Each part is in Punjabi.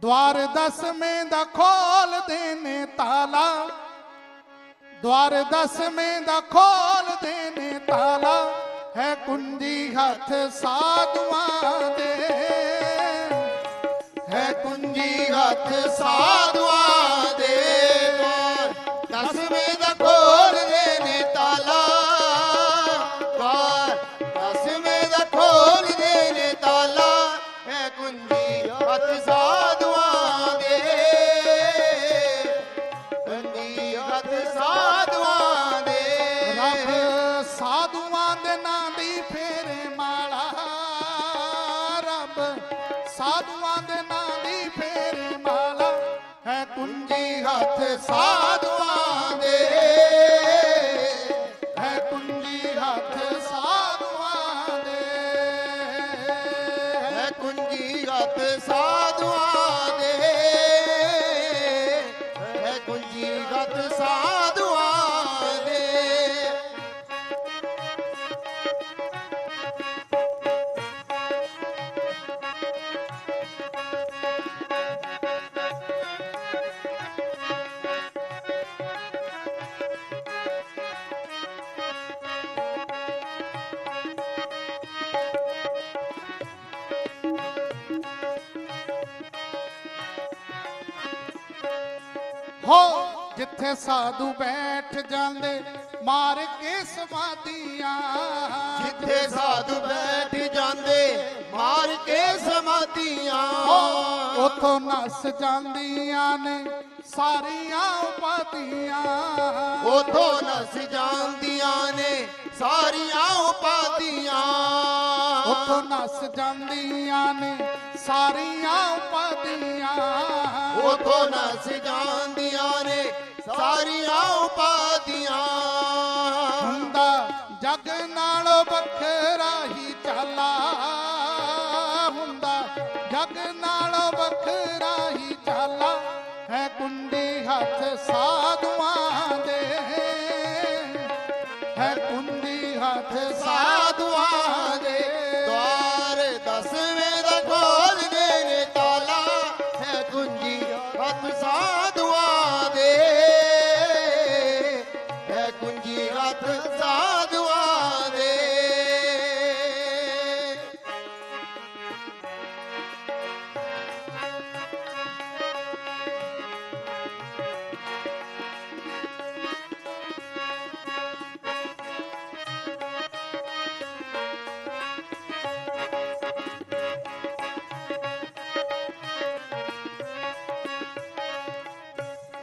ਦਵਾਰ ਦਸਵੇਂ ਦਾ ਖੋਲ ਦੇਨੇ ਤਾਲਾ। ਦਵਾਰ ਦਸਵੇਂ ਦਾ ਖੋਲ ਦੇਨੇ ਤਾਲਾ। ਹੈ ਕੁੰਜੀ ਹੱਥ ਸਾਧੂਆਂ ਦੇ। ਹੈ ਕੁੰਜੀ ਹੱਥ ਸਾਧੂ ਹੱਥ ਸਾਧੂਆਂ ਦੇ। ਰੱਬ ਸਾਧੂਆਂ ਦੇ ਨਾਂ ਦੀ ਫੇਰੇ ਮਾਲਾ। ਰੱਬ ਸਾਧੂਆਂ ਦੇ ਨਾਂ ਦੀ ਫੇਰੇ ਮਾਲਾ। ਹੈ ਕੁੰਜੀ ਹੱਥ ਸਾਧੂਆਂ ਦੇ। ਹੈ ਕੁੰਜੀ ਹੱਥ ਸਾਧੂਆਂ ਦੇ। ਹੈ ਕੁੰਜੀ ਹੱਥ ਸਾਧੂਆਂ ਹੋ ਜਿੱਥੇ ਸਾਧੂ ਬੈਠ ਜਾਂਦੇ ਮਾਰ ਕੇ ਸਮਾਧੀਆਂ। ਜਿੱਥੇ ਸਾਧੂ ਬੈਠ ਜਾਂਦੇ ਮਾਰ ਕੇ ਸਮਾਧੀਆਂ। ਉਥੋਂ ਨਸ ਜਾਂਦੀਆਂ ਨੇ ਸਾਰੀਆਂ ਉਪਾਧੀਆਂ। ਉਥੋਂ ਨਸ ਜਾਂਦੀਆਂ ਨੇ ਸਾਰੀਆਂ ਉਪਾਧੀਆਂ। ਉਥੋਂ ਨਸ ਜਾਂਦੀਆਂ ਨੇ ਸਾਰੀਆਂ ਉਪਾਧੀਆਂ। ਉਥੋਂ ਨਸ ਜਾਂਦੀਆਂ ਨੇ, ਸਾਰੀਆਂ ਉਪਾਧੀਆਂ। ਹੁੰਦਾ ਜਗ ਨਾਲੋਂ ਵੱਖਰਾ ਹੀ ਚਾਲਾ। ਹੁੰਦਾ ਜਗ ਨਾਲੋਂ ਵੱਖਰਾ ਹੀ ਚਾਲਾ। ਹੈ ਕੁੰਡੀ ਹੱਥ ਸਾਧੂ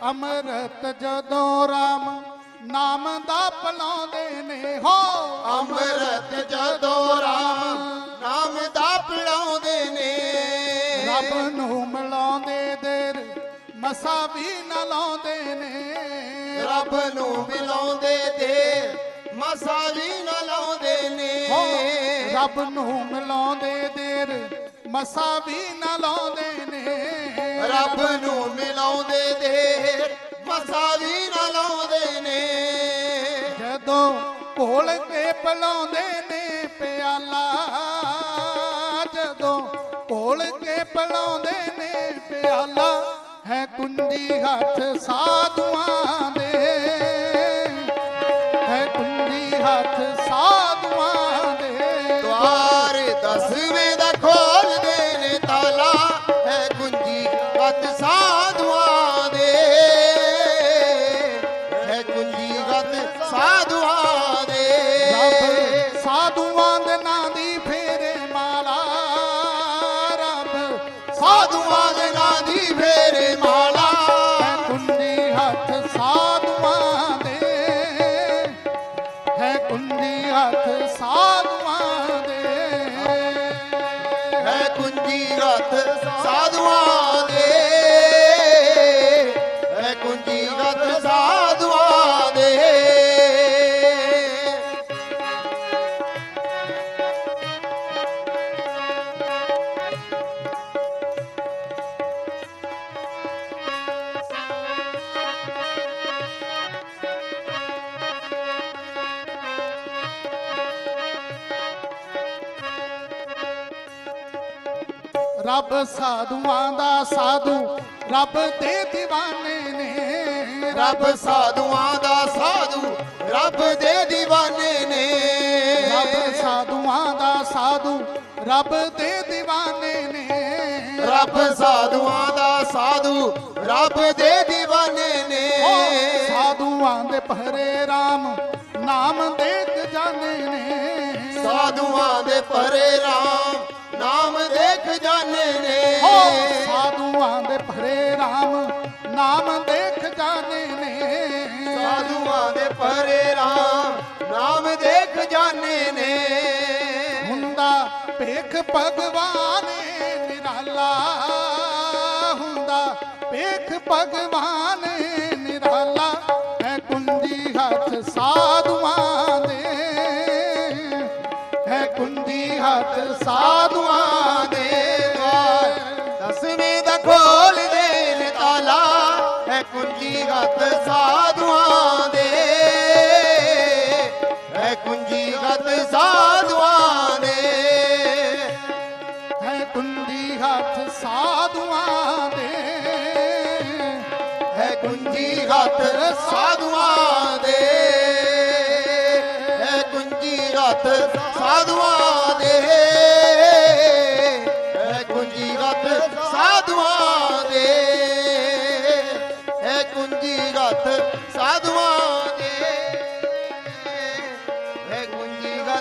ਅੰਮ੍ਰਿਤ ਜਦੋਂ ਰਾਮ ਨਾਮ ਦਾ ਪਲਾਉਂਦੇ ਨੇ ਹੋ। ਅੰਮ੍ਰਿਤ ਜਦੋਂ ਰਾਮ ਨਾਮ ਦਾ ਪਿਲਾਉਂਦੇ ਨੇ। ਰੱਬ ਨੂੰ ਮਿਲਾਉਂਦੇ ਦੇਰ ਮਸਾ ਵੀ ਨਾ ਲਾਉਂਦੇ ਨੇ। ਰੱਬ ਨੂੰ ਮਿਲਾਉਂਦੇ ਦੇ ਮਸਾ ਵੀ ਨਾ ਲਾਉਂਦੇ ਨੇ। ਹੋ। ਰੱਬ ਨੂੰ ਮਿਲਾਉਂਦੇ ਦੇਰ ਮਸਾ ਵੀ ਨਾ ਲਾਉਂਦੇ ਨੇ। ਰੱਬ ਨੂੰ ਮਿਲਾਉਂਦੇ ਦੇ ਮਸਾ ਵੀ ਨਾ ਲਾਉਂਦੇ ਨੇ। ਜਦੋਂ ਕੋਲ ਕੇ ਪਲਾਉਂਦੇ ਨੇ ਪਿਆਲਾ, ਜਦੋਂ ਕੋਲ ਕੇ ਪਲਾਉਂਦੇ ਨੇ ਪਿਆਲਾ, ਹੈ ਕੁੰਡੀ ਹੱਥ ਸਾਧੂਆਂ ਦੇ ਰੱਬ ਸਾਧੂਆਂ ਦਾ ਸਾਧੂ ਰੱਬ ਦੇ دیਵਾਨੇ ਨੇ। ਰੱਬ ਸਾਧੂਆਂ ਦਾ ਸਾਧੂ ਰੱਬ ਦੇ دیਵਾਨੇ ਨੇ। ਰੱਬ ਸਾਧੂਆਂ ਦਾ ਸਾਧੂ ਰੱਬ ਦੇ دیਵਾਨੇ ਨੇ। ਰੱਬ ਸਾਧੂਆਂ ਦਾ ਸਾਧੂ ਰੱਬ ਦੇ دیਵਾਨੇ ਨੇ। ਸਾਧੂਆਂ ਦੇ ਪਹਰੇ ਰਾਮ ਨਾਮ ਦੇ ਖਜ਼ਾਨੇ ਨੇ। ਸਾਧੂਆਂ ਦੇ ਪਹਰੇ ਰਾਮ ਜਾਣੇ ਨੇ। ਸਾਧੂਆਂ ਦੇ ਪਹਿਰੇ RAM ਨਾਮ ਦੇਖ ਜਾਣੇ ਨੇ। ਸਾਧੂਆਂ ਦੇ ਪਰੇ ਰਾਮ ਨਾਮ ਦੇਖ ਜਾਣੇ ਨੇ। ਹੁੰਦਾ ਭੇਖ ਭਗਵਾਨ ਨਿਰਾਲਾ। ਹੁੰਦਾ ਭੇਖ ਭਗਵਾਨ ਨਿਰਾਲਾ। ਹੈ ਕੁੰਜੀ ਹੱਥ ਸਾਧੂਆਂ ਦੇ। ਹੈ ਕੁੰਜੀ ਹੱਥ ਸਾਧੂਆਂ ਕੁੰਜੀ ਹੱਥ ਸਾਧੂਆਂ ਦੇ। ਹੈ ਕੁੰਜੀ ਹੱਥ ਸਾਧੂਆਂ ਦੇ। ਹੈ ਕੁੰਜੀ ਹੱਥ ਸਾਧੂਆਂ ਦੇ। ਹੈ ਕੁੰਜੀ ਹੱਥ ਸਾਧੂਆਂ ਦੇ। ਹੈ ਕੁੰਜੀ ਹੱਥ ਸਾਧੂਆਂ ਦੇ।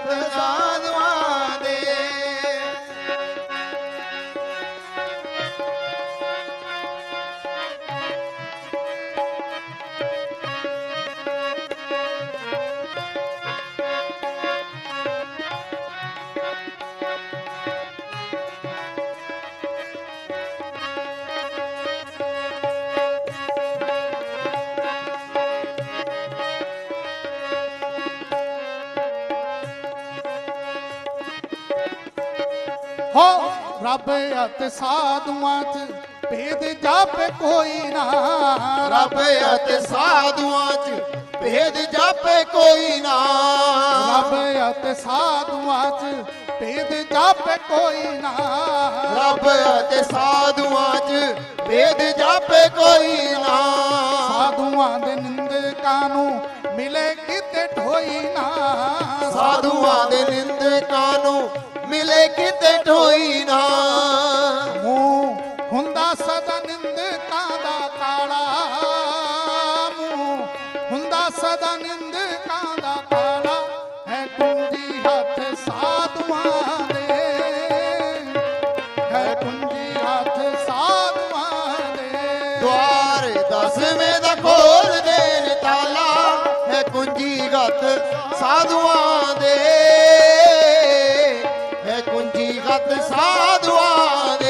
સતરા ਹੋ ਰੱਬ ਅਤੇ ਸਾਧੂਆਂ ਚ ਭੇਦ ਜਾਪੇ ਕੋਈ ਨਾ। ਰੱਬ ਅਤੇ ਸਾਧੂਆਂ ਚ ਭੇਦ ਜਾਪੇ ਕੋਈ ਨਾ। ਰੱਬ ਅਤੇ ਸਾਧੂਆਂ ਚ ਭੇਦ ਜਾਪੇ ਕੋਈ ਨਾ। ਰੱਬ ਅਤੇ ਸਾਧੂਆਂ ਚ ਭੇਦ ਜਾਪੇ ਕੋਈ ਨਾ। ਸਾਧੂਆਂ ਦੇ ਨਿੰਦਕਾਂ ਨੂੰ ਮਿਲੇ ਕਿਤੇ ਠੋਈ ਨਾ। ਸਾਧੂਆਂ ਦੇ ਨਿੰਦਕਾਂ ਨੂੰ ਮਿਲੇ ਕਿਤੇ ਢੋਈ ਨਾ। ਮੂੰਹ ਹੁੰਦਾ ਸਦਾ ਨਿੰਦਕਾਂ ਦਾ ਕਾਲਾ। ਮੂੰਹ ਹੁੰਦਾ ਸਦਾ ਨਿੰਦਕਾਂ ਦਾ ਕਾਲਾ। ਹੈ ਕੁੰਜੀ ਹੱਥ ਸਾਧੂਆਂ ਦੇ। ਹੈ ਕੁੰਜੀ ਹੱਥ ਸਾਧੂਆਂ ਦੇ। ਦੁਆਰ ਦਸਵੇਂ ਦਾ ਖੋਲ ਦੇ ਤਾਲਾ ਹੈ ਕੁੰਜੀ ਗੱਤ ਸਾਧੂਆਂ ਦੇ। सत साधुआ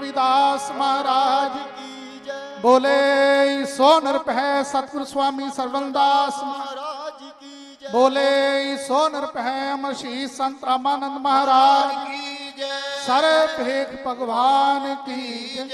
रविदास महाराज की जय। बोले सो नृप है सतगुरु स्वामी सर्वनदास महाराज की जय। बोले सो नृप है अमर श्री संत रामानंद महाराज की जय। सर भेद भगवान की जय।